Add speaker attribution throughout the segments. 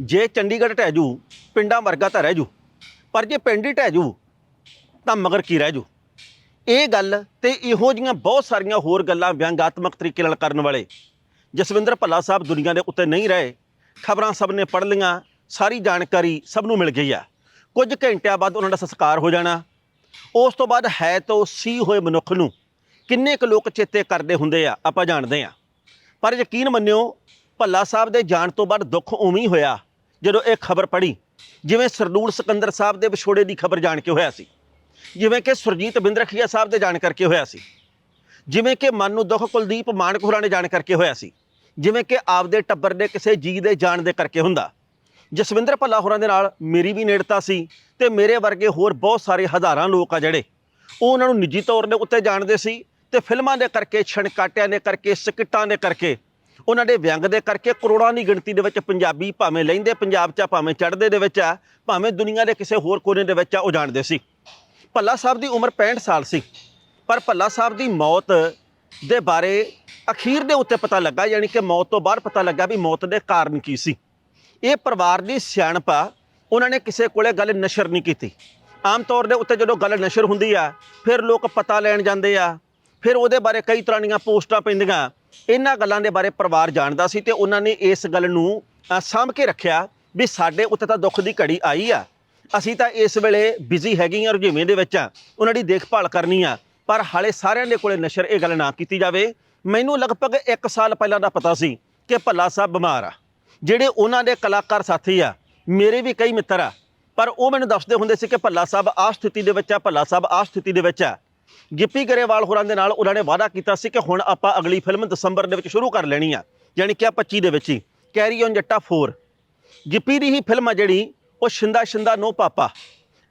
Speaker 1: ਜੇ ਚੰਡੀਗੜ੍ਹ ਢਹਿ ਜੂ, ਪਿੰਡਾਂ ਵਰਗਾ ਤਾਂ ਰਹਿ ਜੂ, ਪਰ ਜੇ ਪਿੰਡ ਹੀ ਢਹਿ ਜੂ, ਤਾਂ ਮਗਰ ਕੀ ਰਹਿ ਜੂ? ਇਹ ਗੱਲ ਤੇ ਇਹੋ ਜੀਆਂ ਬਹੁਤ ਸਾਰੀਆਂ ਹੋਰ ਗੱਲਾਂ ਵਿਅੰਗਾਤਮਕ ਤਰੀਕੇ ਨਾਲ ਕਰਨ ਵਾਲੇ ਜਸਵਿੰਦਰ ਭੱਲਾ ਸਾਹਿਬ ਦੁਨੀਆ ਦੇ ਉੱਤੇ ਨਹੀਂ ਰਹੇ, ਖਬਰਾਂ ਸਭ ਨੇ ਪੜ੍ਹ ਲਈਆਂ, ਸਾਰੀ ਜਾਣਕਾਰੀ ਸਭ ਨੂੰ ਮਿਲ ਗਈ ਆ। ਕੁਝ ਘੰਟਿਆਂ ਬਾਅਦ ਉਹਨਾਂ ਦਾ ਸੰਸਕਾਰ ਹੋ ਜਾਣਾ। ਉਸ ਤੋਂ ਬਾਅਦ ਹੈ ਤੋਂ ਸੀ ਹੋਏ ਮਨੁੱਖ ਨੂੰ ਕਿੰਨੇ ਕੁ ਲੋਕ ਚੇਤੇ ਕਰਦੇ ਹੁੰਦੇ ਆ, ਆਪਾਂ ਜਾਣਦੇ ਆ। ਪਰ ਯਕੀਨ ਮੰਨਿਓ ਭੱਲਾ ਸਾਹਿਬ ਦੇ ਜਾਣ ਤੋਂ ਬਾਅਦ ਦੁੱਖ ਉਵੇਂ ਹੀ ਹੋਇਆ, ਜਦੋਂ ਇਹ ਖਬਰ ਪੜੀ ਜਿਵੇਂ ਸਰਦੂਲ ਸਿਕੰਦਰ ਸਾਹਿਬ ਦੇ ਵਿਛੋੜੇ ਦੀ ਖਬਰ ਜਾਣ ਕੇ ਹੋਇਆ ਸੀ। ਜਿਵੇਂ ਕਿ ਸੁਰਜੀਤ ਬਿੰਦਰਖੀਆ ਸਾਹਿਬ ਦੇ ਜਾਣ ਕਰਕੇ ਹੋਇਆ ਸੀ। ਜਿਵੇਂ ਕਿ ਮਨ ਨੂੰ ਦੁੱਖ ਕੁਲਦੀਪ ਮਾਨਕ ਹੋਰਾਂ ਨੇ ਜਾਣ ਕਰਕੇ ਹੋਇਆ ਸੀ। ਜਿਵੇਂ ਕਿ ਆਪਦੇ ਟੱਬਰ ਦੇ ਕਿਸੇ ਜੀ ਦੇ ਜਾਣ ਦੇ ਕਰਕੇ ਹੁੰਦਾ। ਜਸਵਿੰਦਰ ਭੱਲਾ ਹੋਰਾਂ ਦੇ ਨਾਲ ਮੇਰੀ ਵੀ ਨੇੜਤਾ ਸੀ ਤੇ ਮੇਰੇ ਵਰਗੇ ਹੋਰ ਬਹੁਤ ਸਾਰੇ ਹਜ਼ਾਰਾਂ ਲੋਕ ਆ ਜਿਹੜੇ, ਉਹ ਉਹਨਾਂ ਨੂੰ ਨਿੱਜੀ ਤੌਰ ਦੇ ਉੱਤੇ ਜਾਣਦੇ ਸੀ ਤੇ ਫਿਲਮਾਂ ਦੇ ਕਰਕੇ, ਛਣਕਾਟਿਆਂ ਦੇ ਕਰਕੇ, ਸਕਿੱਟਾਂ ਦੇ ਕਰਕੇ ਉਹਨਾਂ ਦੇ ਵਿਅੰਗ ਦੇ ਕਰਕੇ ਕਰੋੜਾਂ ਦੀ ਗਿਣਤੀ ਦੇ ਵਿੱਚ ਪੰਜਾਬੀ ਭਾਵੇਂ ਲੈਂਦੇ ਪੰਜਾਬ 'ਚ ਆ, ਭਾਵੇਂ ਚੜ੍ਹਦੇ ਦੇ ਵਿੱਚ ਆ, ਭਾਵੇਂ ਦੁਨੀਆ ਦੇ ਕਿਸੇ ਹੋਰ ਕੋਨੇ ਦੇ ਵਿੱਚ ਆ, ਉਹ ਜਾਣਦੇ ਸੀ। ਭੱਲਾ ਸਾਹਿਬ ਦੀ ਉਮਰ 65 ਸਾਲ ਸੀ। ਪਰ ਭੱਲਾ ਸਾਹਿਬ ਦੀ ਮੌਤ ਦੇ ਬਾਰੇ ਅਖੀਰ ਦੇ ਉੱਤੇ ਪਤਾ ਲੱਗਾ, ਯਾਨੀ ਕਿ ਮੌਤ ਤੋਂ ਬਾਅਦ ਪਤਾ ਲੱਗਾ ਵੀ ਮੌਤ ਦੇ ਕਾਰਨ ਕੀ ਸੀ। ਇਹ ਪਰਿਵਾਰ ਦੀ ਸਿਆਣਪ ਆ, ਉਹਨਾਂ ਨੇ ਕਿਸੇ ਕੋਲੇ ਗੱਲ ਨਸ਼ਰ ਨਹੀਂ ਕੀਤੀ। ਆਮ ਤੌਰ ਦੇ ਉੱਤੇ ਜਦੋਂ ਗੱਲ ਨਸ਼ਰ ਹੁੰਦੀ ਆ, ਫਿਰ ਲੋਕ ਪਤਾ ਲੈਣ ਜਾਂਦੇ ਆ, ਫਿਰ ਉਹਦੇ ਬਾਰੇ ਕਈ ਤਰ੍ਹਾਂ ਦੀਆਂ ਪੋਸਟਾਂ ਪੈਂਦੀਆਂ। ਇਹਨਾਂ ਗੱਲਾਂ ਦੇ ਬਾਰੇ ਪਰਿਵਾਰ ਜਾਣਦਾ ਸੀ ਤੇ ਉਹਨਾਂ ਨੇ ਇਸ ਗੱਲ ਨੂੰ ਅ, ਸਾਂਭ ਕੇ ਰੱਖਿਆ ਵੀ ਸਾਡੇ ਉੱਤੇ ਤਾਂ ਦੁੱਖ ਦੀ ਘੜੀ ਆਈ ਆ। ਅਸੀਂ ਤਾਂ ਇਸ ਵੇਲੇ ਬਿਜ਼ੀ ਹੈਗੀਆਂ ਰੁਝੇਵੇਂ ਦੇ ਵਿੱਚ ਆ ਉਹਨਾਂ ਦੀ ਦੇਖਭਾਲ ਕਰਨੀ ਆ। ਪਰ ਹਾਲੇ ਸਾਰਿਆਂ ਦੇ ਕੋਲੇ ਨਸ਼ਰ ਇਹ ਗੱਲ ਨਾ ਕੀਤੀ ਜਾਵੇ। ਮੈਨੂੰ ਲਗਭਗ 1 ਸਾਲ ਪਹਿਲਾਂ ਦਾ ਪਤਾ ਸੀ ਕਿ ਭੱਲਾ ਸਾਹਿਬ ਬਿਮਾਰ ਆ। ਜਿਹੜੇ ਉਹਨਾਂ ਦੇ ਕਲਾਕਾਰ ਸਾਥੀ ਆ ਮੇਰੇ ਵੀ ਕਈ ਮਿੱਤਰ ਆ। ਪਰ ਉਹ ਮੈਨੂੰ ਦੱਸਦੇ ਹੁੰਦੇ ਸੀ ਕਿ ਭੱਲਾ ਸਾਹਿਬ ਆਹ ਸਥਿਤੀ ਦੇ ਵਿੱਚ ਆ ਭੱਲਾ ਸਾਹਿਬ ਆਹ ਸਥਿਤੀ ਦੇ ਵਿੱਚ ਆ। ਗਿੱਪੀ ਗਰੇਵਾਲ ਹੋਰਾਂ ਦੇ ਨਾਲ ਉਹਨਾਂ ਨੇ ਵਾਅਦਾ ਕੀਤਾ ਸੀ ਕਿ ਹੁਣ ਆਪਾਂ ਅਗਲੀ ਫਿਲਮ ਦਸੰਬਰ ਦੇ ਵਿੱਚ ਸ਼ੁਰੂ ਕਰ ਲੈਣੀ ਆ, ਯਾਨੀ ਕਿ ਆ 25 ਦੇ ਵਿੱਚ ਹੀ। ਕੈਰੀ ਔਨ ਜੱਟਾ 4 ਗਿੱਪੀ ਦੀ ਹੀ ਫਿਲਮ ਆ ਜਿਹੜੀ, ਉਹ ਸ਼ਿੰਦਾ ਸ਼ਿੰਦਾ ਨੋ ਪਾਪਾ।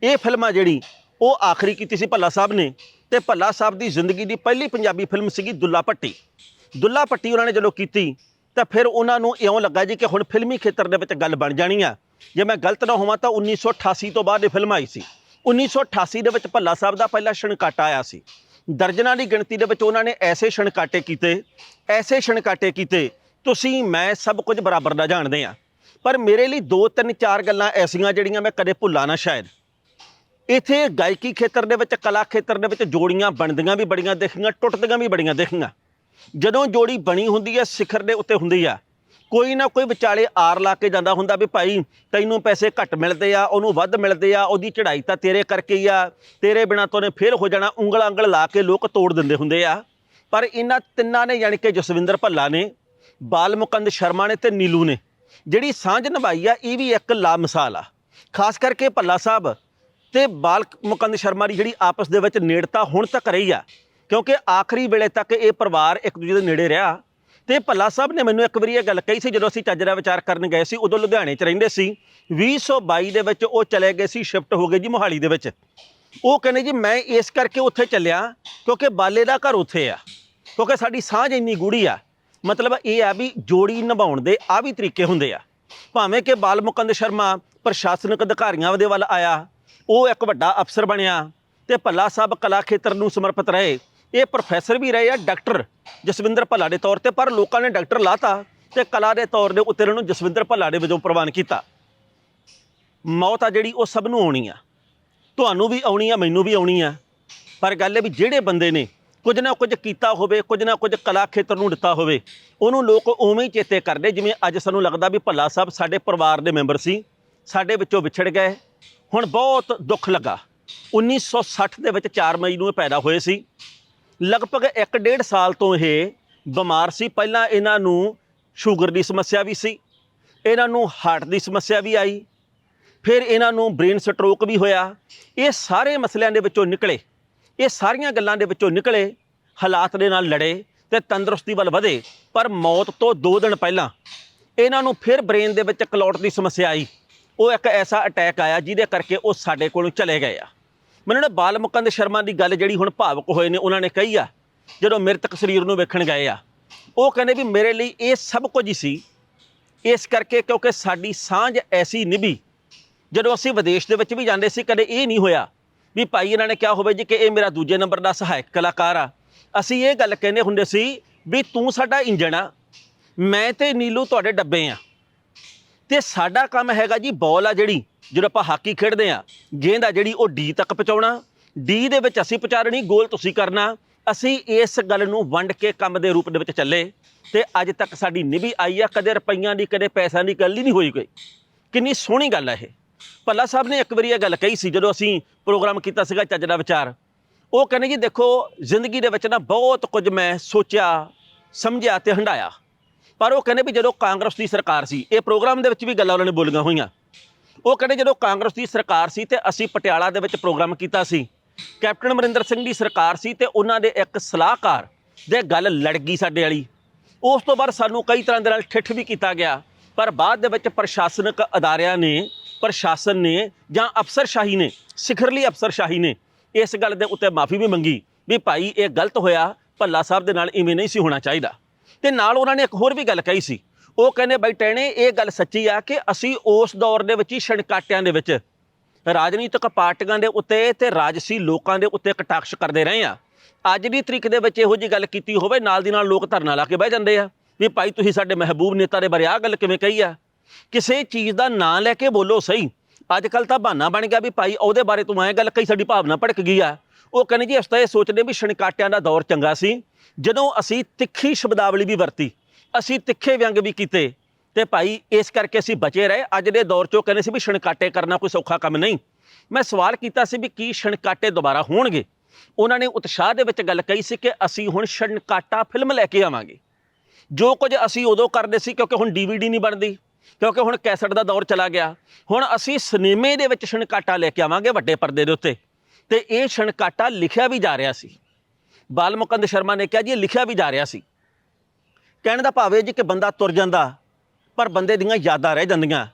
Speaker 1: ਇਹ ਫਿਲਮ ਆ ਜਿਹੜੀ, ਉਹ ਆਖਰੀ ਕੀਤੀ ਸੀ ਭੱਲਾ ਸਾਹਿਬ ਨੇ ਤੇ ਭੱਲਾ ਸਾਹਿਬ ਦੀ ਜ਼ਿੰਦਗੀ ਦੀ ਪਹਿਲੀ ਪੰਜਾਬੀ ਫਿਲਮ ਸੀਗੀ ਦੁੱਲਾ ਭੱਟੀ। ਦੁੱਲਾ ਭੱਟੀ ਉਹਨਾਂ ਨੇ ਜਦੋਂ ਕੀਤੀ, ਤਾਂ ਫਿਰ ਉਹਨਾਂ ਨੂੰ ਇਉਂ ਲੱਗਾ ਜੀ ਕਿ ਹੁਣ ਫਿਲਮੀ ਖੇਤਰ ਦੇ ਵਿੱਚ ਗੱਲ ਬਣ ਜਾਣੀ ਆ। ਜੇ ਮੈਂ ਗਲਤ ਨਾ ਹੋਵਾਂ ਤਾਂ 1988 ਤੋਂ ਬਾਅਦ ਇਹ ਫਿਲਮ ਆਈ ਸੀ। 1988 ਦੇ ਵਿੱਚ ਭੱਲਾ ਸਾਹਿਬ ਦਾ ਪਹਿਲਾ ਛਣਕਾਟਾ ਆਇਆ ਸੀ। ਦਰਜਨਾਂ ਦੀ ਗਿਣਤੀ ਦੇ ਵਿੱਚ ਉਹਨਾਂ ਨੇ ਐਸੇ ਛਣਕਾਟੇ ਕੀਤੇ, ਐਸੇ ਛਣਕਾਟੇ ਕੀਤੇ, ਤੁਸੀਂ, ਮੈਂ ਸਭ ਕੁਝ ਬਰਾਬਰ ਦਾ ਜਾਣਦੇ ਆ ਪਰ ਮੇਰੇ ਲਈ ਦੋ ਤਿੰਨ ਚਾਰ ਗੱਲਾਂ ਐਸੀਆਂ ਜਿਹੜੀਆਂ ਮੈਂ ਕਦੇ ਭੁੱਲਾਂ ਨਾ ਸ਼ਾਇਦ। ਇਥੇ ਗਾਇਕੀ ਖੇਤਰ ਦੇ ਵਿੱਚ, ਕਲਾ ਖੇਤਰ ਦੇ ਵਿੱਚ ਜੋੜੀਆਂ ਬਣਦੀਆਂ ਵੀ ਬੜੀਆਂ, ਦੇਖੀਆਂ, ਟੁੱਟਦੀਆਂ ਵੀ ਬੜੀਆਂ, ਦੇਖੀਆਂ। ਜਦੋਂ ਜੋੜੀ ਬਣੀ ਹੁੰਦੀ ਹੈ, ਸਿਖਰ ਦੇ ਉੱਤੇ ਹੁੰਦੀ ਆ। ਕੋਈ ਨਾ ਕੋਈ ਵਿਚਾਲੇ ਆਰ ਲਾ ਕੇ ਜਾਂਦਾ ਹੁੰਦਾ ਵੀ ਭਾਈ ਤੈਨੂੰ ਪੈਸੇ ਘੱਟ ਮਿਲਦੇ ਆ, ਉਹਨੂੰ ਵੱਧ ਮਿਲਦੇ ਆ, ਉਹਦੀ ਚੜ੍ਹਾਈ ਤਾਂ ਤੇਰੇ ਕਰਕੇ ਹੀ ਆ। ਤੇਰੇ ਬਿਨਾ ਤੋਂ ਨੇ ਫੇਲ ਹੋ ਜਾਣਾ, ਉਂਗਲ ਅੰਗਲ ਲਾ ਕੇ ਲੋਕ ਤੋੜ ਦਿੰਦੇ ਹੁੰਦੇ ਆ। ਪਰ ਇਹਨਾਂ ਤਿੰਨਾਂ ਨੇ ਯਾਨੀ ਕਿ ਜਸਵਿੰਦਰ ਭੱਲਾ ਨੇ ਬਾਲ ਮੁਕੰਦ ਸ਼ਰਮਾ ਨੇ ਤੇ ਨੀਲੂ ਨੇ, ਜਿਹੜੀ ਸਾਂਝ ਨਿਭਾਈ ਆ, ਇਹ ਵੀ ਇੱਕ ਲਾ ਮਿਸਾਲ ਆ। ਖਾਸ ਕਰਕੇ ਭੱਲਾ ਸਾਹਿਬ ਤੇ ਬਾਲ ਮੁਕੰਦ ਸ਼ਰਮਾ ਦੀ ਜਿਹੜੀ ਆਪਸ ਦੇ ਵਿੱਚ ਨੇੜਤਾ ਹੁਣ ਤੱਕ ਰਹੀ ਆ, ਕਿਉਂਕਿ ਆਖਰੀ ਵੇਲੇ ਤੱਕ ਇਹ ਪਰਿਵਾਰ ਇੱਕ ਦੂਜੇ ਦੇ ਨੇੜੇ ਰਿਹਾ। ਤੇ ਭੱਲਾ ਸਾਹਿਬ ਨੇ ਮੈਨੂੰ ਇੱਕ ਵਾਰੀ ਇਹ ਗੱਲ ਕਹੀ ਸੀ, ਜਦੋਂ ਅਸੀਂ ਚੱਜਰਾ ਵਿਚਾਰ ਕਰਨ ਗਏ ਸੀ, ਉਦੋਂ ਲੁਧਿਆਣੇ 'ਚ ਰਹਿੰਦੇ ਸੀ। 2022 ਦੇ ਵਿੱਚ ਉਹ ਚਲੇ ਗਏ ਸੀ ਸ਼ਿਫਟ ਹੋ ਗਏ ਜੀ ਮੋਹਾਲੀ ਦੇ ਵਿੱਚ। ਉਹ ਕਹਿੰਦੇ ਜੀ, ਮੈਂ ਇਸ ਕਰਕੇ ਉੱਥੇ ਚੱਲਿਆ, ਕਿਉਂਕਿ ਬਾਲੇ ਦਾ ਘਰ ਉੱਥੇ ਆ। ਕਿਉਂਕਿ ਸਾਡੀ ਸਾਂਝ ਇੰਨੀ ਗੂੜੀ ਆ। ਮਤਲਬ ਇਹ ਆ ਵੀ ਜੋੜੀ ਨਿਭਾਉਣ ਦੇ ਆ ਵੀ ਤਰੀਕੇ ਹੁੰਦੇ ਆ। ਭਾਵੇਂ ਕਿ ਬਾਲ ਮੁਕੰਦ ਸ਼ਰਮਾ ਪ੍ਰਸ਼ਾਸਨਿਕ ਅਧਿਕਾਰੀਆਂ ਦੇ ਵੱਲ ਆਇਆ, ਉਹ ਇੱਕ ਵੱਡਾ ਅਫਸਰ ਬਣਿਆ, ਤੇ ਭੱਲਾ ਸਾਹਿਬ ਕਲਾ ਖੇਤਰ ਨੂੰ ਸਮਰਪਿਤ ਰਹੇ। ਇਹ ਪ੍ਰੋਫੈਸਰ ਵੀ ਰਹੇ ਆ ਡਾਕਟਰ ਜਸਵਿੰਦਰ ਭੱਲਾ ਦੇ ਤੌਰ ਤੇ, ਪਰ ਲੋਕਾਂ ਨੇ ਡਾਕਟਰ ਲਾਤਾ ਤੇ ਕਲਾ ਦੇ ਤੌਰ ਦੇ ਉੱਤੇ ਇਹਨਾਂ ਨੂੰ ਜਸਵਿੰਦਰ ਭੱਲਾ ਦੇ ਵਜੋਂ ਪ੍ਰਵਾਨ ਕੀਤਾ। ਮੌਤ ਆ ਜਿਹੜੀ, ਉਹ ਸਭ ਨੂੰ ਆਉਣੀ ਆ। ਤੁਹਾਨੂੰ ਵੀ ਆਉਣੀ ਆ, ਮੈਨੂੰ ਵੀ ਆਉਣੀ ਆ। ਪਰ ਗੱਲ ਇਹ ਵੀ ਜਿਹੜੇ ਬੰਦੇ ਨੇ, ਕੁਝ ਨਾ ਕੁਝ ਕੀਤਾ ਹੋਵੇ, ਕੁਝ ਨਾ ਕੁਝ ਕਲਾ ਖੇਤਰ ਨੂੰ ਦਿੱਤਾ ਹੋਵੇ, ਉਹਨੂੰ ਲੋਕ ਉਵੇਂ ਹੀ ਚੇਤੇ ਕਰਦੇ, ਜਿਵੇਂ ਅੱਜ ਸਾਨੂੰ ਲੱਗਦਾ ਵੀ ਭੱਲਾ ਸਾਹਿਬ ਸਾਡੇ ਪਰਿਵਾਰ ਦੇ ਮੈਂਬਰ ਸੀ, ਸਾਡੇ ਵਿੱਚੋਂ ਵਿਛੜ ਗਏ। ਹੁਣ ਬਹੁਤ ਦੁੱਖ ਲੱਗਾ। 1960 ਦੇ ਵਿੱਚ 4 ਮਈ ਨੂੰ ਇਹ ਪੈਦਾ ਹੋਏ ਸੀ। ਲਗਭਗ 1.5 ਸਾਲ ਤੋਂ ਇਹ ਬਿਮਾਰ ਸੀ। ਪਹਿਲਾਂ ਇਹਨਾਂ ਨੂੰ ਸ਼ੂਗਰ ਦੀ ਸਮੱਸਿਆ ਵੀ ਸੀ, ਇਹਨਾਂ ਨੂੰ ਹਾਰਟ ਦੀ ਸਮੱਸਿਆ ਵੀ ਆਈ, ਫਿਰ ਇਹਨਾਂ ਨੂੰ ਬ੍ਰੇਨ ਸਟ੍ਰੋਕ ਵੀ ਹੋਇਆ। ਇਹ ਸਾਰੇ ਮਸਲਿਆਂ ਦੇ ਵਿੱਚੋਂ ਨਿਕਲੇ, ਇਹ ਸਾਰੀਆਂ ਗੱਲਾਂ ਦੇ ਵਿੱਚੋਂ ਨਿਕਲੇ, ਹਾਲਾਤ ਦੇ ਨਾਲ ਲੜੇ ਤੇ ਤੰਦਰੁਸਤੀ ਵੱਲ ਵਧੇ। ਪਰ ਮੌਤ ਤੋਂ 2 ਦਿਨ ਪਹਿਲਾਂ ਇਹਨਾਂ ਨੂੰ ਫਿਰ ਬ੍ਰੇਨ ਦੇ ਵਿੱਚ ਕਲੌਟ ਦੀ ਸਮੱਸਿਆ ਆਈ। ਉਹ ਇੱਕ ਐਸਾ ਅਟੈਕ ਆਇਆ ਜਿਹਦੇ ਕਰਕੇ ਉਹ ਸਾਡੇ ਕੋਲੋਂ ਚਲੇ ਗਏ ਆ। ਮੈਨੂੰ ਨਾ ਬਾਲ ਮੁਕੰਦ ਸ਼ਰਮਾ ਦੀ ਗੱਲ ਜਿਹੜੀ ਹੁਣ ਭਾਵਕ ਹੋਏ ਨੇ, ਉਹਨਾਂ ਨੇ ਕਹੀ ਆ, ਜਦੋਂ ਮ੍ਰਿਤਕ ਸਰੀਰ ਨੂੰ ਵੇਖਣ ਗਏ ਆ। ਉਹ ਕਹਿੰਦੇ ਵੀ ਮੇਰੇ ਲਈ ਇਹ ਸਭ ਕੁਝ ਹੀ ਸੀ। ਇਸ ਕਰਕੇ ਕਿਉਂਕਿ ਸਾਡੀ ਸਾਂਝ ਐਸੀ ਨਿਭੀ, ਜਦੋਂ ਅਸੀਂ ਵਿਦੇਸ਼ ਦੇ ਵਿੱਚ ਵੀ ਜਾਂਦੇ ਸੀ, ਕਦੇ ਇਹ ਨਹੀਂ ਹੋਇਆ ਵੀ ਭਾਈ ਇਹਨਾਂ ਨੇ ਕਿਹਾ ਹੋਵੇ ਜੀ ਕਿ ਇਹ ਮੇਰਾ ਦੂਜੇ ਨੰਬਰ ਦਾ ਸਹਾਇਕ ਕਲਾਕਾਰ ਆ। ਅਸੀਂ ਇਹ ਗੱਲ ਕਹਿੰਦੇ ਹੁੰਦੇ ਸੀ ਵੀ ਤੂੰ ਸਾਡਾ ਇੰਜਣ ਆ, ਮੈਂ ਤੇ ਨੀਲੂ ਤੁਹਾਡੇ ਡੱਬੇ ਆ। ਤੇ ਸਾਡਾ ਕੰਮ ਹੈਗਾ ਜੀ ਬਾਲ ਆ ਜਿਹੜੀ। ਜਦੋਂ ਆਪਾਂ ਹਾਕੀ ਖੇਡਦੇ ਆ ਗੇਂਦ ਆ ਜਿਹੜੀ ਉਹ ਡੀ ਤੱਕ ਪਹੁੰਚਾਉਣਾ, ਡੀ ਦੇ ਵਿੱਚ ਅਸੀਂ ਪਹੁੰਚਾਣੀ ਗੋਲ ਤੁਸੀਂ ਕਰਨਾ, ਅਸੀਂ ਇਸ ਗੱਲ ਨੂੰ ਵੰਡ ਕੇ ਕੰਮ ਦੇ ਰੂਪ ਦੇ ਵਿੱਚ ਚੱਲੇ ਤੇ ਅੱਜ ਤੱਕ ਸਾਡੀ ਨਿਭੀ ਆਈ ਆ, ਕਦੇ ਰੁਪਈਆਂ ਦੀ, ਕਦੇ ਪੈਸਿਆਂ ਦੀ ਗੱਲ ਹੀ ਨਹੀਂ ਹੋਈ ਕੋਈ। ਕਿੰਨੀ ਸੋਹਣੀ ਗੱਲ ਹੈ ਇਹ। ਭੱਲਾ ਸਾਹਿਬ ਨੇ ਇੱਕ ਵਾਰੀ ਇਹ ਗੱਲ ਕਹੀ ਸੀ, ਜਦੋਂ ਅਸੀਂ ਪ੍ਰੋਗਰਾਮ ਕੀਤਾ ਸੀਗਾ ਚੱਜ ਦਾ ਵਿਚਾਰ। ਉਹ ਕਹਿੰਦੇ ਜੀ, ਦੇਖੋ, ਜ਼ਿੰਦਗੀ ਦੇ ਵਿੱਚ ਨਾ ਬਹੁਤ ਕੁਝ ਮੈਂ ਸੋਚਿਆ, ਸਮਝਿਆ ਤੇ ਹੰਡਾਇਆ ਪਰ ਉਹ ਕਹਿੰਦੇ ਵੀ ਜਦੋਂ ਕਾਂਗਰਸ ਦੀ ਸਰਕਾਰ ਸੀ, ਇਹ ਪ੍ਰੋਗਰਾਮ ਦੇ ਵਿੱਚ ਵੀ ਗੱਲਾਂ ਉਹਨਾਂ ਨੇ ਬੋਲੀਆਂ ਹੋਈਆਂ। ਉਹ ਕਹਿੰਦੇ ਜਦੋਂ ਕਾਂਗਰਸ ਦੀ ਸਰਕਾਰ ਸੀ ਤੇ ਅਸੀਂ ਪਟਿਆਲਾ ਦੇ ਵਿੱਚ ਪ੍ਰੋਗਰਾਮ ਕੀਤਾ ਸੀ, ਕੈਪਟਨ ਅਮਰਿੰਦਰ ਸਿੰਘ ਦੀ ਸਰਕਾਰ ਸੀ ਤੇ ਉਹਨਾਂ ਦੇ ਇੱਕ ਸਲਾਹਕਾਰ ਦੇ ਗੱਲ ਲੜ ਗਈ ਸਾਡੇ ਵਾਲੀ। ਉਸ ਤੋਂ ਬਾਅਦ ਸਾਨੂੰ ਕਈ ਤਰ੍ਹਾਂ ਦੇ ਨਾਲ ਠਿੱਠ ਵੀ ਕੀਤਾ ਗਿਆ, ਪਰ ਬਾਅਦ ਦੇ ਵਿੱਚ ਪ੍ਰਸ਼ਾਸਨਿਕ ਅਦਾਰਿਆਂ ਨੇ, ਪ੍ਰਸ਼ਾਸਨ ਨੇ ਜਾਂ ਅਫਸਰਸ਼ਾਹੀ ਨੇ, ਸਿਖਰਲੀ ਅਫਸਰਸ਼ਾਹੀ ਨੇ ਇਸ ਗੱਲ ਦੇ ਉੱਤੇ ਮਾਫੀ ਵੀ ਮੰਗੀ ਵੀ ਭਾਈ ਇਹ ਗਲਤ ਹੋਇਆ, ਭੱਲਾ ਸਾਹਿਬ ਦੇ ਨਾਲ ਇਵੇਂ ਨਹੀਂ ਸੀ ਹੋਣਾ ਚਾਹੀਦਾ। ਤੇ ਨਾਲ ਉਹਨਾਂ ਨੇ ਇੱਕ ਹੋਰ ਵੀ ਗੱਲ ਕਹੀ ਸੀ ਉਹ ਕਹਿੰਦੇ ਬਾਈ ਟੈਣੇ, ਇਹ ਗੱਲ ਸੱਚੀ ਆ ਕਿ ਅਸੀਂ ਉਸ ਦੌਰ ਦੇ ਵਿੱਚ ਹੀ ਛਣਕਾਟਿਆਂ ਦੇ ਵਿੱਚ ਰਾਜਨੀਤਿਕ ਪਾਰਟੀਆਂ ਦੇ ਉੱਤੇ ਤੇ ਰਾਜਸੀ ਲੋਕਾਂ ਦੇ ਉੱਤੇ ਕਟਾਕਸ਼ ਕਰਦੇ ਰਹੇ ਆ ਅੱਜ ਦੀ ਤਰੀਕ ਦੇ ਵਿੱਚ ਇਹੋ ਜੀ ਗੱਲ ਕੀਤੀ ਹੋਵੇ, ਨਾਲ ਦੀ ਨਾਲ ਲੋਕ ਧਰਨਾ ਲਾ ਕੇ ਬਹਿ ਜਾਂਦੇ ਆ ਵੀ ਭਾਈ ਤੁਸੀਂ ਸਾਡੇ ਮਹਿਬੂਬ ਨੇਤਾ ਦੇ ਬਾਰੇ ਆਹ ਗੱਲ ਕਿਵੇਂ ਕਹੀ ਆ? ਕਿਸੇ ਚੀਜ਼ ਦਾ ਨਾਂ ਲੈ ਕੇ ਬੋਲੋ ਸਹੀ। ਅੱਜ ਕੱਲ ਤਾਂ ਬਹਾਨਾ ਬਣ ਗਿਆ ਵੀ ਭਾਈ ਉਹਦੇ ਬਾਰੇ ਤੂੰ ਐਂ ਗੱਲ ਕਹੀ, ਸਾਡੀ ਭਾਵਨਾ ਭੜਕ ਗਈ ਆ। ਉਹ ਕਹਿੰਦੇ ਜੀ ਅਸੀਂ ਤਾਂ ਇਹ ਸੋਚਦੇ ਵੀ ਛਣਕਾਟਿਆਂ ਦਾ ਦੌਰ ਚੰਗਾ ਸੀ। ਜਦੋਂ ਅਸੀਂ ਤਿੱਖੀ ਸ਼ਬਦਾਵਲੀ ਵੀ ਵਰਤੀ ਅਸੀਂ ਤਿੱਖੇ ਵਿਅੰਗ ਵੀ ਕੀਤੇ ਤੇ ਭਾਈ ਇਸ ਕਰਕੇ ਅਸੀਂ ਬਚੇ ਰਹੇ। ਅੱਜ ਦੇ ਦੌਰ 'ਚੋਂ ਕਹਿੰਦੇ ਸੀ ਵੀ ਛਣਕਾਟੇ ਕਰਨਾ ਕੋਈ ਸੌਖਾ ਕੰਮ ਨਹੀਂ। ਮੈਂ ਸਵਾਲ ਕੀਤਾ ਸੀ ਵੀ ਕੀ ਛਣਕਾਟੇ ਦੁਬਾਰਾ ਹੋਣਗੇ? ਉਹਨਾਂ ਨੇ ਉਤਸ਼ਾਹ ਦੇ ਵਿੱਚ ਗੱਲ ਕਹੀ ਸੀ ਕਿ ਅਸੀਂ ਹੁਣ ਛਣਕਾਟਾ ਫਿਲਮ ਲੈ ਕੇ ਆਵਾਂਗੇ। ਜੋ ਕੁਝ ਅਸੀਂ ਉਦੋਂ ਕਰਦੇ ਸੀ ਕਿਉਂਕਿ ਹੁਣ ਡੀਵੀਡੀ ਨਹੀਂ ਬਣਦੀ, ਕਿਉਂਕਿ ਹੁਣ ਕੈਸਟ ਦਾ ਦੌਰ ਚਲਾ ਗਿਆ। ਹੁਣ ਅਸੀਂ ਸਿਨੇਮੇ ਦੇ ਵਿੱਚ ਛਣਕਾਟਾ ਲੈ ਕੇ ਆਵਾਂਗੇ ਵੱਡੇ ਪਰਦੇ ਦੇ ਉੱਤੇ। ਤੇ ਇਹ ਛਣਕਾਟਾ ਲਿਖਿਆ ਵੀ ਜਾ ਰਿਹਾ ਸੀ। ਬਾਲ ਮੁਕੰਦ ਸ਼ਰਮਾ ਨੇ ਕਿਹਾ ਜੀ, ਇਹ ਲਿਖਿਆ ਵੀ ਜਾ ਰਿਹਾ ਸੀ। ਕਹਿਣ ਦਾ ਭਾਵ ਇਹ ਜੀ ਕਿ ਬੰਦਾ ਤੁਰ ਜਾਂਦਾ, ਪਰ ਬੰਦੇ ਦੀਆਂ ਯਾਦਾਂ ਰਹਿ ਜਾਂਦੀਆਂ।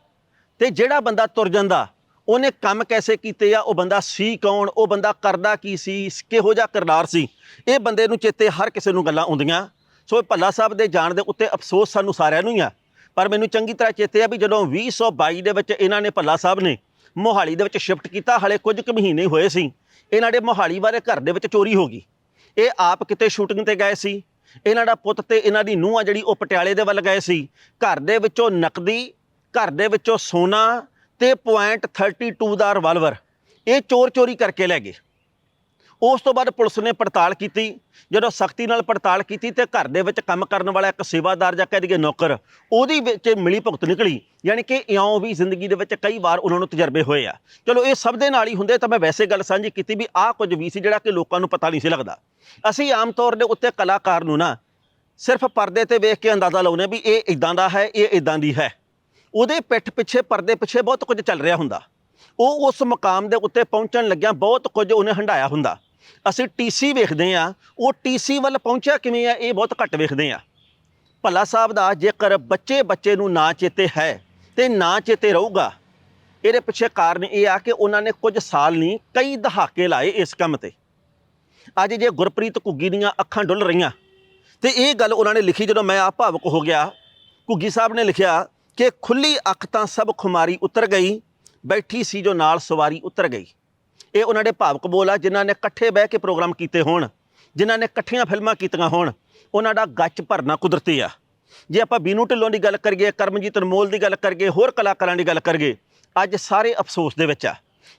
Speaker 1: ਤੇ ਜਿਹੜਾ ਬੰਦਾ ਤੁਰ ਜਾਂਦਾ, ਉਹਨੇ ਕੰਮ ਕੈਸੇ ਕੀਤੇ ਆ? ਉਹ ਬੰਦਾ ਸੀ ਕੌਣ? ਉਹ ਬੰਦਾ ਕਰਦਾ ਕੀ ਸੀ? ਕਿਹੋ ਜਿਹਾ ਕਿਰਦਾਰ ਸੀ? ਇਹ ਬੰਦੇ ਨੂੰ ਚੇਤੇ ਹਰ ਕਿਸੇ ਨੂੰ ਗੱਲਾਂ ਆਉਂਦੀਆਂ। ਸੋ ਇਹ ਭੱਲਾ ਸਾਹਿਬ ਦੇ ਜਾਣ ਦੇ ਉੱਤੇ ਅਫਸੋਸ ਸਾਨੂੰ ਸਾਰਿਆਂ ਨੂੰ ਹੀ ਆ। ਪਰ ਮੈਨੂੰ ਚੰਗੀ ਤਰ੍ਹਾਂ ਚੇਤੇ ਆ ਵੀ ਜਦੋਂ 2022 ਦੇ ਵਿੱਚ ਇਹਨਾਂ ਨੇ ਭੱਲਾ ਸਾਹਿਬ ਨੇ ਮੋਹਾਲੀ ਦੇ ਵਿੱਚ ਸ਼ਿਫਟ ਕੀਤਾ, ਹਲੇ ਕੁਝ ਕੁ ਮਹੀਨੇ ਹੋਏ ਸੀ। ਇਹਨਾਂ ਦੇ ਮੋਹਾਲੀ ਵਾਲੇ ਘਰ ਦੇ ਵਿੱਚ ਚੋਰੀ ਹੋ ਗਈ। ਇਹ ਆਪ ਕਿਤੇ ਸ਼ੂਟਿੰਗ ਤੇ ਗਏ ਸੀ? ਇਹਨਾਂ ਦਾ ਪੁੱਤ ਤੇ ਇਹਨਾਂ ਦੀ ਨੂੰਹ ਆ ਜਿਹੜੀ, ਉਹ ਪਟਿਆਲੇ ਦੇ ਵੱਲ ਗਏ ਸੀ। ਘਰ ਦੇ ਵਿੱਚੋਂ ਨਕਦੀ, ਘਰ ਦੇ ਵਿੱਚੋਂ ਸੋਨਾ ਤੇ .32 ਦਾ ਰਿਵਾਲਵਰ ਇਹ ਚੋਰ ਚੋਰੀ ਕਰਕੇ ਲੈ ਗਏ। ਉਸ ਤੋਂ ਬਾਅਦ ਪੁਲਿਸ ਨੇ ਪੜਤਾਲ ਕੀਤੀ। ਜਦੋਂ ਸਖਤੀ ਨਾਲ ਪੜਤਾਲ ਕੀਤੀ ਤੇ ਘਰ ਦੇ ਵਿੱਚ ਕੰਮ ਕਰਨ ਵਾਲਾ ਇੱਕ ਸੇਵਾਦਾਰ ਜਾਂ ਕਹਿ ਦਈਏ ਨੌਕਰ, ਉਹਦੀ ਵਿੱਚ ਮਿਲੀ ਭੁਗਤ ਨਿਕਲੀ। ਯਾਨੀ ਕਿ ਇਉਂ ਵੀ ਜ਼ਿੰਦਗੀ ਦੇ ਵਿੱਚ ਕਈ ਵਾਰ ਉਹਨਾਂ ਨੂੰ ਤਜਰਬੇ ਹੋਏ ਆ। ਚਲੋ, ਇਹ ਸਭ ਦੇ ਨਾਲ ਹੀ ਹੁੰਦੇ ਤਾਂ ਮੈਂ ਵੈਸੇ ਗੱਲ ਸਾਂਝੀ ਕੀਤੀ ਵੀ ਆਹ ਕੁਝ ਵੀ ਸੀ ਜਿਹੜਾ ਕਿ ਲੋਕਾਂ ਨੂੰ ਪਤਾ ਨਹੀਂ ਸੀ ਲੱਗਦਾ। ਅਸੀਂ ਆਮ ਤੌਰ ਦੇ ਉੱਤੇ ਕਲਾਕਾਰ ਨੂੰ ਨਾ ਸਿਰਫ ਪਰਦੇ ਤੇ ਵੇਖ ਕੇ ਅੰਦਾਜ਼ਾ ਲਾਉਂਦੇ ਵੀ ਇਹ ਇਦਾਂ ਦਾ ਹੈ, ਇਹ ਇਦਾਂ ਦੀ ਹੈ। ਉਹਦੇ ਪਿੱਠ ਪਿੱਛੇ, ਪਰਦੇ ਪਿੱਛੇ ਬਹੁਤ ਕੁਝ ਚੱਲ ਰਿਹਾ ਹੁੰਦਾ। ਉਹ ਉਸ ਮਕਾਮ ਦੇ ਉੱਤੇ ਪਹੁੰਚਣ ਲੱਗਿਆ ਬਹੁਤ ਕੁਝ ਉਹਨੇ ਹੰਡਾਇਆ ਹੁੰਦਾ। ਅਸੀਂ ਟੀਸੀ ਵੇਖਦੇ ਆ ਉਹ ਟੀਸੀ ਵੱਲ ਪਹੁੰਚਿਆ ਕਿਵੇਂ ਆ, ਇਹ ਬਹੁਤ ਘੱਟ ਵੇਖਦੇ ਆ ਭੱਲਾ ਸਾਹਿਬ ਦਾ ਜੇਕਰ ਬੱਚੇ ਬੱਚੇ ਨੂੰ ਨਾ ਚੇਤੇ ਹੈ ਤੇ ਨਾ ਚੇਤੇ ਰਹੂਗਾ, ਇਹਦੇ ਪਿੱਛੇ ਕਾਰਨ ਇਹ ਆ ਕਿ ਉਹਨਾਂ ਨੇ ਕੁਝ ਸਾਲ ਨਹੀਂ ਕਈ ਦਹਾਕੇ ਲਾਏ ਇਸ ਕੰਮ ਤੇ। ਅੱਜ ਜੇ ਗੁਰਪ੍ਰੀਤ ਘੁੱਗੀ ਦੀਆਂ ਅੱਖਾਂ ਡੁੱਲ ਰਹੀਆਂ, ਤੇ ਇਹ ਗੱਲ ਉਹਨਾਂ ਨੇ ਲਿਖੀ ਜਦੋਂ ਮੈਂ ਆਪ ਭਾਵਕ ਹੋ ਗਿਆ, ਘੁੱਗੀ ਸਾਹਿਬ ਨੇ ਲਿਖਿਆ ਕਿ ਖੁੱਲੀ ਅੱਖ ਤਾਂ ਸਭ ਖੁਮਾਰੀ ਉਤਰ ਗਈ, ਬੈਠੀ ਸੀ ਜੋ ਨਾਲ ਸਵਾਰੀ ਉਤਰ ਗਈ। ਇਹ ਉਹਨਾਂ ਦੇ ਭਾਵਕ ਬੋਲ ਆ, ਜਿਨ੍ਹਾਂ ਨੇ ਇਕੱਠੇ ਬਹਿ ਕੇ ਪ੍ਰੋਗਰਾਮ ਕੀਤੇ ਹੋਣ, ਜਿਨ੍ਹਾਂ ਨੇ ਇਕੱਠੀਆਂ ਫਿਲਮਾਂ ਕੀਤੀਆਂ ਹੋਣ, ਉਹਨਾਂ ਦਾ ਗੱਚ ਭਰਨਾ ਕੁਦਰਤੀ ਆ। ਜੇ ਆਪਾਂ ਬੀਨੂ ਢਿੱਲੋਂ ਦੀ ਗੱਲ ਕਰੀਏ, ਕਰਮਜੀਤ ਅਨਮੋਲ ਦੀ ਗੱਲ ਕਰੀਏ, ਹੋਰ ਕਲਾਕਾਰਾਂ ਦੀ ਗੱਲ ਕਰੀਏ, ਅੱਜ ਸਾਰੇ ਅਫਸੋਸ ਦੇ ਵਿੱਚ ਆ।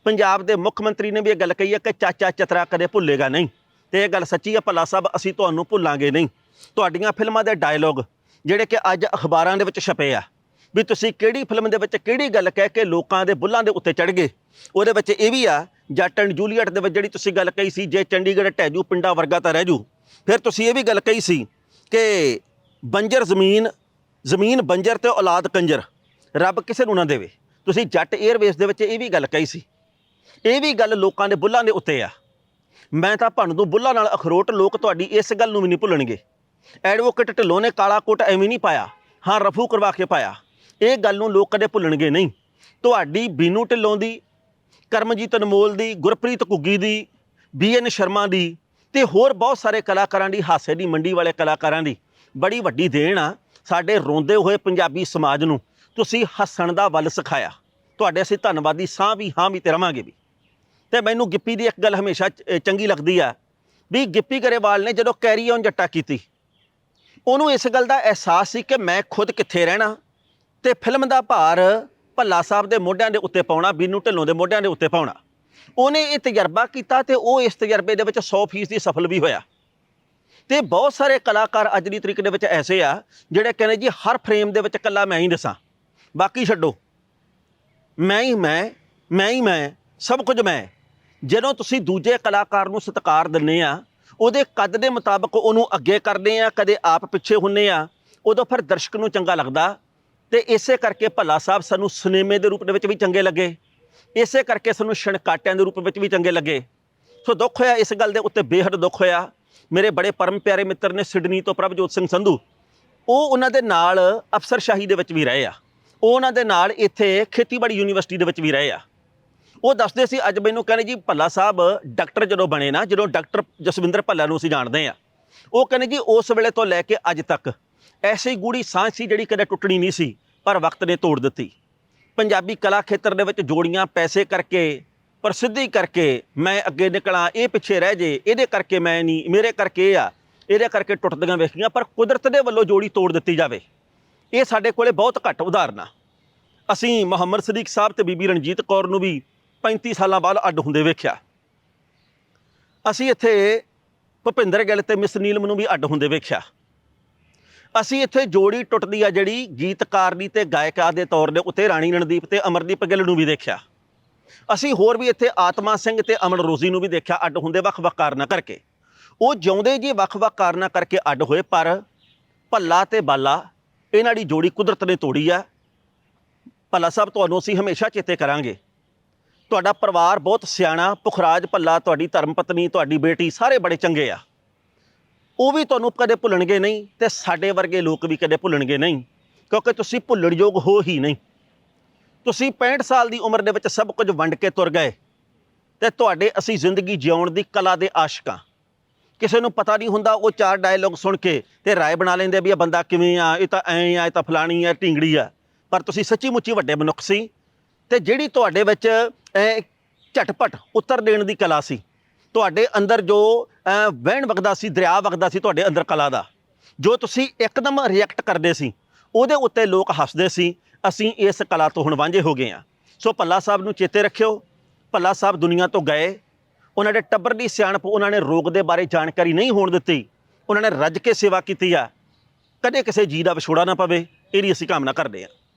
Speaker 1: ਪੰਜਾਬ ਦੇ ਮੁੱਖ ਮੰਤਰੀ ਨੇ ਵੀ ਇਹ ਗੱਲ ਕਹੀ ਹੈ ਕਿ ਚਾਚਾ ਚਤਰਾ ਕਦੇ ਭੁੱਲੇਗਾ ਨਹੀਂ। ਤੇ ਇਹ ਗੱਲ ਸੱਚੀ ਆ, ਭੱਲਾ ਸਾਹਿਬ ਅਸੀਂ ਤੁਹਾਨੂੰ ਭੁੱਲਾਂਗੇ ਨਹੀਂ। ਤੁਹਾਡੀਆਂ ਫਿਲਮਾਂ ਦੇ ਡਾਇਲੋਗ, ਜਿਹੜੇ ਕਿ ਅੱਜ ਅਖਬਾਰਾਂ ਦੇ ਵਿੱਚ ਛਪੇ ਆ, ਵੀ ਤੁਸੀਂ ਕਿਹੜੀ ਫਿਲਮ ਦੇ ਵਿੱਚ ਕਿਹੜੀ ਗੱਲ ਕਹਿ ਕੇ ਲੋਕਾਂ ਦੇ ਬੁੱਲਾਂ ਦੇ ਉੱਤੇ ਚੜ ਗਏ, ਉਹਦੇ ਵਿੱਚ ਇਹ ਵੀ ਆ ਜੱਟ ਐਂਡ ਜੂਲੀਅਟ ਦੇ ਵਿੱਚ ਜਿਹੜੀ ਤੁਸੀਂ ਗੱਲ ਕਹੀ ਸੀ, ਜੇ ਚੰਡੀਗੜ੍ਹ ਟਹਿਜੂ ਪਿੰਡਾਂ ਵਰਗਾ ਤਾਂ ਰਹਿ ਜੂ। ਫਿਰ ਤੁਸੀਂ ਇਹ ਵੀ ਗੱਲ ਕਹੀ ਸੀ ਕਿ ਬੰਜਰ ਜ਼ਮੀਨ ਜ਼ਮੀਨ ਬੰਜਰ ਤੇ ਔਲਾਦ ਕੰਜਰ, ਰੱਬ ਕਿਸੇ ਨੂੰ ਨਾ ਦੇਵੇ। ਤੁਸੀਂ ਜੱਟ 에ਅਰਵੇਸ ਦੇ ਵਿੱਚ ਇਹ ਵੀ ਗੱਲ ਕਹੀ ਸੀ। ਇਹ ਵੀ ਗੱਲ ਲੋਕਾਂ ਦੇ ਬੁੱਲਾਂ ਦੇ ਉੱਤੇ ਆ। ਮੈਂ ਤਾਂ ਭੰਨ ਦੂੰ, ਬੁੱਲਾਂ ਨਾਲ ਅਖਰੋਟ ਲੋਕ ਤੁਹਾਡੀ ਇਸ ਗੱਲ ਨੂੰ ਵੀ ਨਹੀਂ ਭੁੱਲਣਗੇ। ਐਡਵੋਕੇਟ ਢਿੱਲੋਂ ਨੇ ਕਾਲਾ ਕੋਟ ਐਵੇਂ ਨਹੀਂ ਪਾਇਆ, ਹਾਂ ਰਫੂ ਕਰਵਾ ਕੇ ਪਾਇਆ। ਇਹ ਗੱਲ ਨੂੰ ਲੋਕ ਕਦੇ ਭੁੱਲਣਗੇ ਨਹੀਂ। ਤੁਹਾਡੀ ਬੀਨੂ ਢਿੱਲੋਂ ਦੀ ਕਰਮਜੀਤ ਅਨਮੋਲ ਦੀ, ਗੁਰਪ੍ਰੀਤ ਘੁੱਗੀ ਦੀ, ਬੀਐਨ ਸ਼ਰਮਾ ਦੀ ਤੇ ਹੋਰ ਬਹੁਤ ਸਾਰੇ ਕਲਾਕਾਰਾਂ ਦੀ, ਹਾਸੇ ਦੀ, ਮੰਡੀ ਵਾਲੇ ਕਲਾਕਾਰਾਂ ਦੀ। ਬੜੀ ਵੱਡੀ ਦੇਣ ਆ ਸਾਡੇ ਰੋਂਦੇ ਹੋਏ ਪੰਜਾਬੀ ਸਮਾਜ ਨੂੰ। ਤੁਸੀਂ ਹੱਸਣ ਦਾ ਵੱਲ ਸਿਖਾਇਆ। ਤੁਹਾਡੇ ਅਸੀਂ ਧੰਨਵਾਦੀ ਸਾਂ ਵੀ, ਹਾਂ ਵੀ ਤੇ ਰਵਾਂਗੇ ਵੀ। ਤੇ ਮੈਨੂੰ ਗਿੱਪੀ ਦੀ ਇੱਕ ਗੱਲ ਹਮੇਸ਼ਾ ਚ- ਚੰਗੀ ਲੱਗਦੀ ਆ ਵੀ ਗਿੱਪੀ ਗਰੇਵਾਲ ਨੇ ਜਦੋਂ ਕੈਰੀ ਔਨ ਜੱਟਾ ਕੀਤੀ, ਉਹਨੂੰ ਇਸ ਗੱਲ ਦਾ ਅਹਿਸਾਸ ਸੀ ਕਿ ਮੈਂ ਖੁਦ ਕਿੱਥੇ ਰਹਿਣਾ ਤੇ ਫਿਲਮ ਦਾ ਭਾਰ ਭੱਲਾ ਸਾਹਿਬ ਦੇ ਮੋਢਿਆਂ ਦੇ ਉੱਤੇ ਪਾਉਣਾ, ਬੀਨੂ ਢਿੱਲੋਂ ਦੇ ਮੋਢਿਆਂ ਦੇ ਉੱਤੇ ਪਾਉਣਾ। ਉਹਨੇ ਇਹ ਤਜਰਬਾ ਕੀਤਾ ਤੇ ਉਹ ਇਸ ਤਜਰਬੇ ਦੇ ਵਿੱਚ 100% ਸਫਲ ਵੀ ਹੋਇਆ। ਤੇ ਬਹੁਤ ਸਾਰੇ ਕਲਾਕਾਰ ਅੱਜ ਦੀ ਤਰੀਕ ਦੇ ਵਿੱਚ ਐਸੇ ਆ, ਜਿਹੜੇ ਕਹਿੰਦੇ ਜੀ, ਹਰ ਫਰੇਮ ਦੇ ਵਿੱਚ ਇਕੱਲਾ ਮੈਂ ਹੀ ਦੱਸਾਂ। ਬਾਕੀ ਛੱਡੋ। ਮੈਂ ਹੀ ਮੈਂ ਮੈਂ ਹੀ ਮੈਂ, ਸਭ ਕੁਝ ਮੈਂ। ਜਦੋਂ ਤੁਸੀਂ ਦੂਜੇ ਕਲਾਕਾਰ ਨੂੰ ਸਤਿਕਾਰ ਦਿੰਦੇ ਆ, ਉਹਦੇ ਕੱਦ ਦੇ ਮੁਤਾਬਕ ਉਹਨੂੰ ਅੱਗੇ ਕਰਦੇ ਆ, ਕਦੇ ਆਪ ਪਿੱਛੇ ਹੁੰਨੇ ਆ, ਉਦੋਂ ਫਿਰ ਦਰਸ਼ਕ ਨੂੰ ਚੰਗਾ ਲੱਗਦਾ। ਤੇ ਇਸੇ ਕਰਕੇ ਭੱਲਾ ਸਾਹਿਬ ਸਾਨੂੰ ਸਿਨੇਮੇ ਦੇ ਰੂਪ ਦੇ ਵਿੱਚ ਵੀ ਚੰਗੇ ਲੱਗੇ। ਇਸੇ ਕਰਕੇ ਸਾਨੂੰ ਛਣਕਾਟਿਆਂ ਦੇ ਰੂਪ ਵਿੱਚ ਵੀ ਚੰਗੇ ਲੱਗੇ। ਸੋ ਦੁੱਖ ਹੋਇਆ ਇਸ ਗੱਲ ਦੇ ਉੱਤੇ ਬੇਹੱਦ ਦੁੱਖ ਹੋਇਆ। ਮੇਰੇ ਬੜੇ ਪਰਮ ਪਿਆਰੇ ਮਿੱਤਰ ਨੇ ਸਿਡਨੀ ਤੋਂ ਪ੍ਰਭਜੋਤ ਸਿੰਘ ਸੰਧੂ। ਉਹ ਉਹਨਾਂ ਦੇ ਨਾਲ ਅਫਸਰਸ਼ਾਹੀ ਦੇ ਵਿੱਚ ਵੀ ਰਹੇ ਆ। ਉਹ ਉਹਨਾਂ ਦੇ ਨਾਲ ਇੱਥੇ ਖੇਤੀਬਾੜੀ ਯੂਨੀਵਰਸਿਟੀ ਦੇ ਵਿੱਚ ਵੀ ਰਹੇ ਆ। ਉਹ ਦੱਸਦੇ ਸੀ, ਅੱਜ ਮੈਨੂੰ ਕਹਿੰਦੇ ਜੀ, ਭੱਲਾ ਸਾਹਿਬ ਡਾਕਟਰ ਜਦੋਂ ਬਣੇ ਨਾ, ਜਦੋਂ ਡਾਕਟਰ ਜਸਵਿੰਦਰ ਭੱਲਾ ਨੂੰ ਅਸੀਂ ਜਾਣਦੇ ਆ। ਉਹ ਕਹਿੰਦੇ ਜੀ, ਉਸ ਵੇਲੇ ਤੋਂ ਲੈ ਕੇ ਅੱਜ ਤੱਕ ਐਸੀ ਗੂੜੀ ਸਾਂਝ ਸੀ ਜਿਹੜੀ ਕਦੇ ਟੁੱਟਣੀ ਨਹੀਂ ਸੀ, ਪਰ ਵਕਤ ਨੇ ਤੋੜ ਦਿੱਤੀ। ਪੰਜਾਬੀ ਕਲਾ ਖੇਤਰ ਦੇ ਵਿੱਚ ਜੋੜੀਆਂ ਪੈਸੇ ਕਰਕੇ, ਪ੍ਰਸਿੱਧੀ ਕਰਕੇ ਮੈਂ ਅੱਗੇ ਨਿਕਲਾਂ, ਇਹ ਪਿੱਛੇ ਰਹਿ ਜੇ, ਇਹਦੇ ਕਰਕੇ ਮੈਂ ਨਹੀਂ, ਮੇਰੇ ਕਰਕੇ ਇਹ ਆ, ਇਹਦੇ ਕਰਕੇ ਟੁੱਟਦੀਆਂ ਵੇਖੀਆਂ, ਪਰ ਕੁਦਰਤ ਦੇ ਵੱਲੋਂ ਜੋੜੀ ਤੋੜ ਦਿੱਤੀ ਜਾਵੇ। ਇਹ ਸਾਡੇ ਕੋਲੇ ਬਹੁਤ ਘੱਟ ਉਦਾਹਰਨਾਂ ਅਸੀਂ ਮੁਹੰਮਦ ਸਦੀਕ ਸਾਹਿਬ ਤੇ ਬੀਬੀ ਰਣਜੀਤ ਕੌਰ ਨੂੰ ਵੀ 35 ਸਾਲਾਂ ਬਾਅਦ ਅੱਡ ਹੁੰਦੇ ਵੇਖਿਆ। ਅਸੀਂ ਇੱਥੇ ਭੁਪਿੰਦਰ ਗਿੱਲ ਤੇ ਮਿਸ ਨੀਲਮ ਨੂੰ ਵੀ ਅੱਡ ਹੁੰਦੇ ਵੇਖਿਆ। ਅਸੀਂ ਇੱਥੇ ਜੋੜੀ ਟੁੱਟਦੀ ਆ ਜਿਹੜੀ ਗੀਤਕਾਰ ਦੀ ਤੇ ਗਾਇਕਾ ਦੇ ਤੌਰ ਦੇ ਉੱਤੇ ਰਾਣੀ ਰਣਦੀਪ ਤੇ ਅਮਰਦੀਪ ਗਿੱਲ ਨੂੰ ਵੀ ਦੇਖਿਆ। ਅਸੀਂ ਹੋਰ ਵੀ ਇੱਥੇ ਆਤਮਾ ਸਿੰਘ ਤੇ ਅਮਨ ਰੋਜ਼ੀ ਨੂੰ ਵੀ ਦੇਖਿਆ ਅੱਡ ਹੁੰਦੇ ਵੱਖ-ਵੱਖ ਕਾਰਨਾਂ ਕਰਕੇ। ਉਹ ਜਿਉਂਦੇ ਜੀ ਵੱਖ-ਵੱਖ ਕਾਰਨਾਂ ਕਰਕੇ ਅੱਡ ਹੋਏ, ਪਰ ਭੱਲਾ ਤੇ ਬਾਲਾ, ਇਹਨਾਂ ਦੀ ਜੋੜੀ ਕੁਦਰਤ ਨੇ ਤੋੜੀ ਆ। ਭੱਲਾ ਸਾਹਿਬ, ਤੁਹਾਨੂੰ ਅਸੀਂ ਹਮੇਸ਼ਾ ਚੇਤੇ ਕਰਾਂਗੇ। ਤੁਹਾਡਾ ਪਰਿਵਾਰ ਬਹੁਤ ਸਿਆਣਾ, ਪੁਖਰਾਜ ਭੱਲਾ, ਤੁਹਾਡੀ ਧਰਮ ਪਤਨੀ, ਤੁਹਾਡੀ ਬੇਟੀ ਸਾਰੇ ਬੜੇ ਚੰਗੇ ਆ। ਉਹ ਵੀ ਤੁਹਾਨੂੰ ਕਦੇ ਭੁੱਲਣਗੇ ਨਹੀਂ ਤੇ ਸਾਡੇ ਵਰਗੇ ਲੋਕ ਵੀ ਕਦੇ ਭੁੱਲਣਗੇ ਨਹੀਂ, ਕਿਉਂਕਿ ਤੁਸੀਂ ਭੁੱਲਣਯੋਗ ਹੋ ਹੀ ਨਹੀਂ। ਤੁਸੀਂ 65 ਸਾਲ ਦੀ ਉਮਰ ਦੇ ਵਿੱਚ ਸਭ ਕੁਝ ਵੰਡ ਕੇ ਤੁਰ ਗਏ ਤੇ ਤੁਹਾਡੇ ਅਸੀਂ ਜ਼ਿੰਦਗੀ ਜਿਉਣ ਦੀ ਕਲਾ ਦੇ ਆਸ਼ਿਕਾਂ। ਕਿਸੇ ਨੂੰ ਪਤਾ ਨਹੀਂ ਹੁੰਦਾ ਉਹ ਚਾਰ ਡਾਇਲੌਗ ਸੁਣ ਕੇ ਤੇ ਰਾਏ ਬਣਾ ਲੈਂਦੇ ਵੀ ਇਹ ਬੰਦਾ ਕਿਵੇਂ ਆ, ਇਹ ਤਾਂ ਐਂ ਆ, ਇਹ ਤਾਂ ਫਲਾਣੀ ਆ ਢਿੰਗੜੀ ਆ। ਪਰ ਤੁਸੀਂ ਸੱਚੀ ਮੁੱਚੀ ਵੱਡੇ ਮਨੁੱਖ ਸੀ ਤੇ ਜਿਹੜੀ ਤੁਹਾਡੇ ਵਿੱਚ ਐ ਝਟਪਟ ਉੱਤਰ ਦੇਣ ਦੀ ਕਲਾ ਸੀ। ਤੁਹਾਡੇ ਅੰਦਰ ਜੋ ਵਹਿਣ ਵਗਦਾ ਸੀ, ਦਰਿਆ ਵਗਦਾ ਸੀ ਤੁਹਾਡੇ ਅੰਦਰ ਕਲਾ ਦਾ, ਜੋ ਤੁਸੀਂ ਇੱਕਦਮ ਰਿਐਕਟ ਕਰਦੇ ਸੀ, ਉਹਦੇ ਉੱਤੇ ਲੋਕ ਹੱਸਦੇ ਸੀ, ਅਸੀਂ ਇਸ ਕਲਾ ਤੋਂ ਹੁਣ ਵਾਂਝੇ ਹੋ ਗਏ ਆ ਸੋ ਭੱਲਾ ਸਾਹਿਬ ਨੂੰ ਚੇਤੇ ਰੱਖਿਓ, ਭੱਲਾ ਸਾਹਿਬ ਦੁਨੀਆ ਤੋਂ ਗਏ, ਉਹਨਾਂ ਦੇ ਟੱਬਰ ਦੀ ਸਿਆਣਪ ਉਹਨਾਂ ਨੇ ਰੋਗ ਦੇ ਬਾਰੇ ਜਾਣਕਾਰੀ ਨਹੀਂ ਹੋਣ ਦਿੱਤੀ, ਉਹਨਾਂ ਨੇ ਰੱਜ ਕੇ ਸੇਵਾ ਕੀਤੀ ਆ, ਕਦੇ ਕਿਸੇ ਜੀ ਦਾ ਵਿਛੋੜਾ ਨਾ ਪਵੇ, ਇਹਦੀ ਅਸੀਂ ਕਾਮਨਾ ਕਰਦੇ ਹਾਂ।